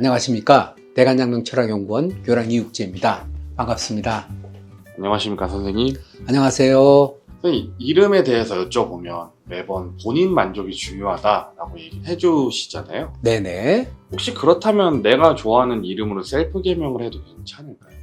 안녕하십니까. 대관장명 철학연구원 교랑 이육재입니다. 반갑습니다. 안녕하십니까 선생님. 안녕하세요. 선생님 이름에 대해서 여쭤보면 매번 본인 만족이 중요하다라고 얘기해 주시잖아요. 네네. 혹시 그렇다면 내가 좋아하는 이름으로 셀프 개명을 해도 괜찮을까요?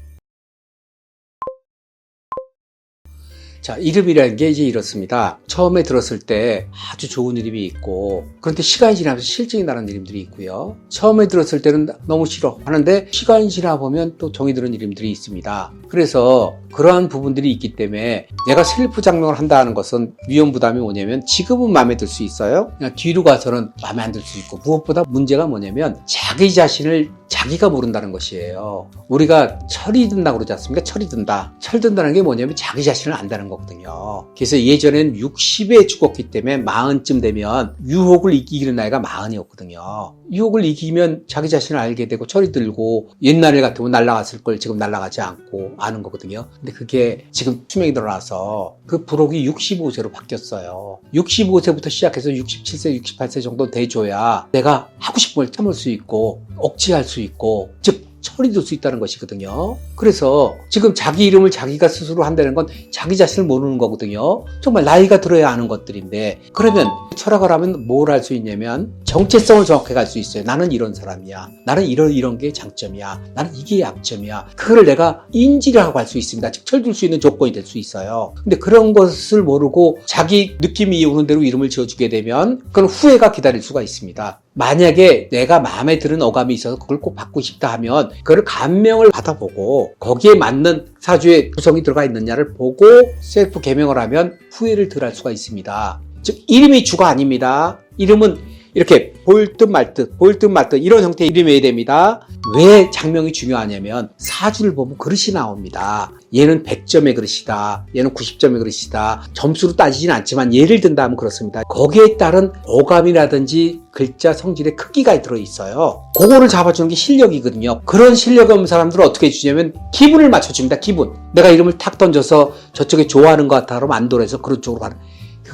자, 이름이라는 게 이제 이렇습니다. 처음에 들었을 때 아주 좋은 이름이 있고, 그런데 시간이 지나면서 실증이 나는 이름들이 있고요. 처음에 들었을 때는 너무 싫어 하는데, 시간이 지나 보면 또 정이 드는 이름들이 있습니다. 그래서 그러한 부분들이 있기 때문에 내가 셀프 장명을 한다는 것은 위험 부담이 뭐냐면 지금은 마음에 들 수 있어요. 그냥 뒤로 가서는 마음에 안 들 수 있고 무엇보다 문제가 뭐냐면 자기 자신을 자기가 모른다는 것이에요. 우리가 철이 든다고 그러지 않습니까? 철이 든다. 철 든다는 게 뭐냐면 자기 자신을 안다는 거거든요. 그래서 예전엔 60에 죽었기 때문에 마흔쯤 되면 유혹을 이기는 나이가 마흔이었거든요. 유혹을 이기면 자기 자신을 알게 되고 철이 들고 옛날에 같으면 날아갔을 걸 지금 날아가지 않고 아는 거거든요. 근데 그게 지금 수명이 늘어나서 그 부록이 65세로 바뀌었어요. 65세부터 시작해서 67세, 68세 정도 돼줘야 내가 하고 싶은 걸 참을 수 있고 억지할 수 있고 즉들수 있다는 것이거든요. 그래서 지금 자기 이름을 자기가 스스로 한다는 건 자기 자신을 모르는 거거든요. 정말 나이가 들어야 아는 것들인데 그러면 철학을 하면 뭘 할 수 있냐면 정체성을 정확하게 갈수 있어요. 나는 이런 사람이야. 나는 이런 이런 게 장점이야. 나는 이게 약점이야. 그걸 내가 인지를 하고 할 수 있습니다. 즉 철들 수 있는 조건이 될 수 있어요. 근데 그런 것을 모르고 자기 느낌이 오는 대로 이름을 지어주게 되면 그건 후회가 기다릴 수가 있습니다. 만약에 내가 마음에 드는 어감이 있어서 그걸 꼭 받고 싶다 하면 그걸 감명을 받아보고 거기에 맞는 사주의 구성이 들어가 있느냐를 보고 셀프 개명을 하면 후회를 덜 할 수가 있습니다. 즉 이름이 주가 아닙니다. 이름은 이렇게 보일 듯 말 듯, 보일 듯 말 듯 이런 형태의 이름이어야 됩니다. 왜 장명이 중요하냐면 사주를 보면 그릇이 나옵니다. 얘는 100점의 그릇이다. 얘는 90점의 그릇이다. 점수로 따지진 않지만 예를 든다면 그렇습니다. 거기에 따른 어감이라든지 글자 성질의 크기가 들어있어요. 그거를 잡아주는 게 실력이거든요. 그런 실력 없는 사람들은 어떻게 해주냐면 기분을 맞춰줍니다. 기분. 내가 이름을 탁 던져서 저쪽에 좋아하는 것 같아 그러면 안 돌아서 그런 쪽으로 가는.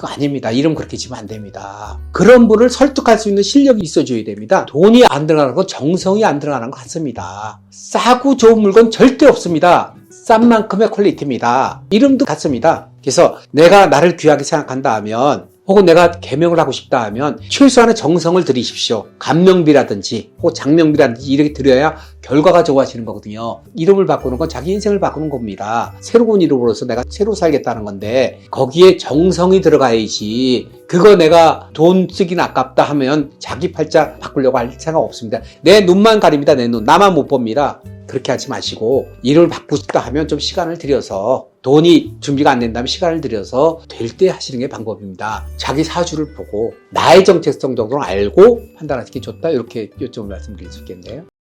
그거 아닙니다. 이름 그렇게 지면 안 됩니다. 그런 분을 설득할 수 있는 실력이 있어줘야 됩니다. 돈이 안 들어가는 건 정성이 안 들어가는 것 같습니다. 싸고 좋은 물건 절대 없습니다. 싼 만큼의 퀄리티입니다. 이름도 같습니다. 그래서 내가 나를 귀하게 생각한다 하면 혹은 내가 개명을 하고 싶다 하면 최소한의 정성을 들이십시오. 감명비라든지 혹은 장명비라든지 이렇게 들여야 결과가 좋아지는 거거든요. 이름을 바꾸는 건 자기 인생을 바꾸는 겁니다. 새로운 이름으로서 내가 새로 살겠다는 건데 거기에 정성이 들어가야지 그거 내가 돈 쓰긴 아깝다 하면 자기 팔자 바꾸려고 할 생각 없습니다. 내 눈만 가립니다. 내 눈. 나만 못 봅니다. 그렇게 하지 마시고 이름을 바꾸고 싶다 하면 좀 시간을 들여서 돈이 준비가 안 된다면 시간을 들여서 될 때 하시는 게 방법입니다. 자기 사주를 보고 나의 정체성 정도를 알고 판단하는 게 좋다. 이렇게 요점을 말씀드릴 수 있겠네요.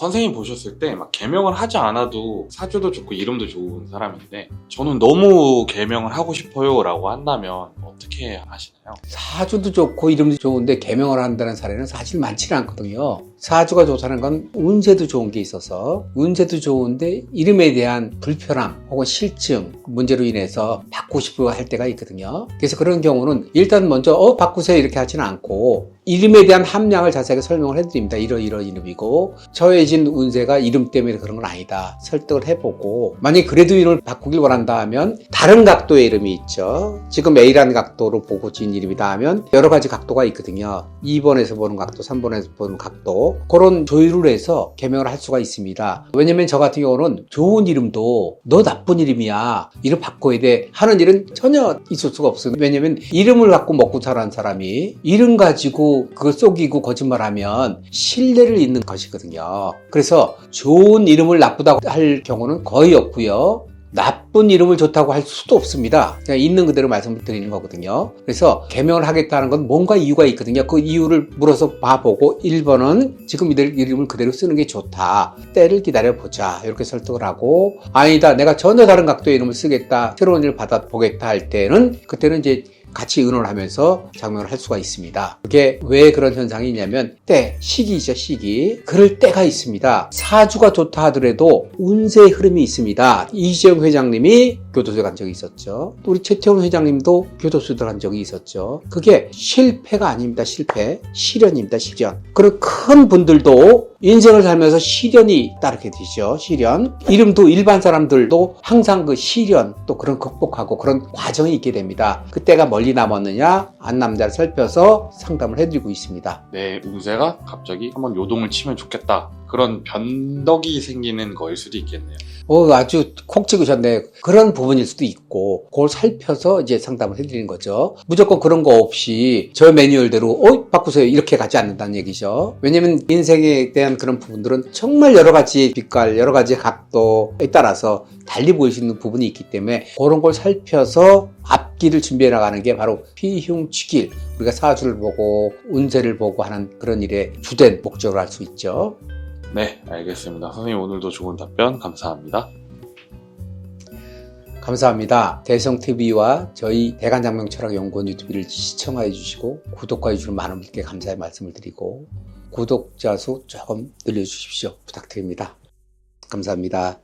선생님 보셨을 때 막 개명을 하지 않아도 사주도 좋고 이름도 좋은 사람인데 저는 너무 개명을 하고 싶어요라고 한다면 어떻게 하시나요? 사주도 좋고 이름도 좋은데 개명을 한다는 사례는 사실 많지는 않거든요. 사주가 좋다는 건 운세도 좋은 게 있어서 운세도 좋은데 이름에 대한 불편함 혹은 실증 문제로 인해서 바꾸고 싶어 할 때가 있거든요. 그래서 그런 경우는 일단 먼저 어 바꾸세요 이렇게 하지는 않고 이름에 대한 함량을 자세하게 설명을 해드립니다. 이런 이런 이름이고 처해진 운세가 이름 때문에 그런 건 아니다. 설득을 해보고 만약 그래도 이름을 바꾸길 원한다 하면 다른 각도의 이름이 있죠. 지금 A라는 각도로 보고 지은 이름이다 하면 여러 가지 각도가 있거든요. 2번에서 보는 각도, 3번에서 보는 각도 그런 조율을 해서 개명을 할 수가 있습니다. 왜냐면 저 같은 경우는 좋은 이름도 너 나쁜 이름이야. 이름 바꿔야 돼. 하는 일은 전혀 있을 수가 없어요. 왜냐면 이름을 갖고 먹고 자란 사람이 이름 가지고 그걸 속이고 거짓말하면 신뢰를 잃는 것이거든요. 그래서 좋은 이름을 나쁘다고 할 경우는 거의 없고요. 나쁜 이름을 좋다고 할 수도 없습니다. 그냥 있는 그대로 말씀을 드리는 거거든요. 그래서 개명을 하겠다는 건 뭔가 이유가 있거든요. 그 이유를 물어서 봐보고 1번은 지금 이들 이름을 그대로 쓰는 게 좋다. 때를 기다려보자. 이렇게 설득을 하고 아니다. 내가 전혀 다른 각도의 이름을 쓰겠다. 새로운 일을 받아보겠다 할 때는 그때는 이제 같이 의논하면서 작명을 할 수가 있습니다. 그게 왜 그런 현상이 있냐면 때, 시기죠, 시기. 그럴 때가 있습니다. 사주가 좋다 하더라도 운세의 흐름이 있습니다. 이재용 회장님이 교도소에 간 적이 있었죠. 또 우리 최태원 회장님도 교도소에 간 적이 있었죠. 그게 실패가 아닙니다, 실패. 시련입니다, 시련. 그런 큰 분들도 인생을 살면서 시련이 따르게 되죠, 시련. 이름도 일반 사람들도 항상 그 시련 또 그런 극복하고 그런 과정이 있게 됩니다. 그때가 멀리 남았느냐, 안 남자를 살펴서 상담을 해드리고 있습니다. 내 운세가 갑자기 한번 요동을 치면 좋겠다. 그런 변덕이 생기는 거일 수도 있겠네요. 어, 아주 콕 찍으셨네. 그런 부분일 수도 있고, 그걸 살펴서 이제 상담을 해드리는 거죠. 무조건 그런 거 없이 저 매뉴얼대로, 어, 바꾸세요. 이렇게 가지 않는다는 얘기죠. 왜냐면 인생에 대한 그런 부분들은 정말 여러 가지 빛깔, 여러 가지 각도에 따라서 달리 보일 수 있는 부분이 있기 때문에 그런 걸 살펴서 앞 길을 준비해 나가는 게 바로 피흉치길. 우리가 사주를 보고 운세를 보고 하는 그런 일의 주된 목적을 알수 있죠. 네, 알겠습니다. 선생님 오늘도 좋은 답변 감사합니다. 감사합니다. 대성TV와 저희 대간장명철학연구원 유튜브를 시청해 주시고 구독해 주시는 많은 분께 감사의 말씀을 드리고 구독자 수 조금 늘려주십시오. 부탁드립니다. 감사합니다.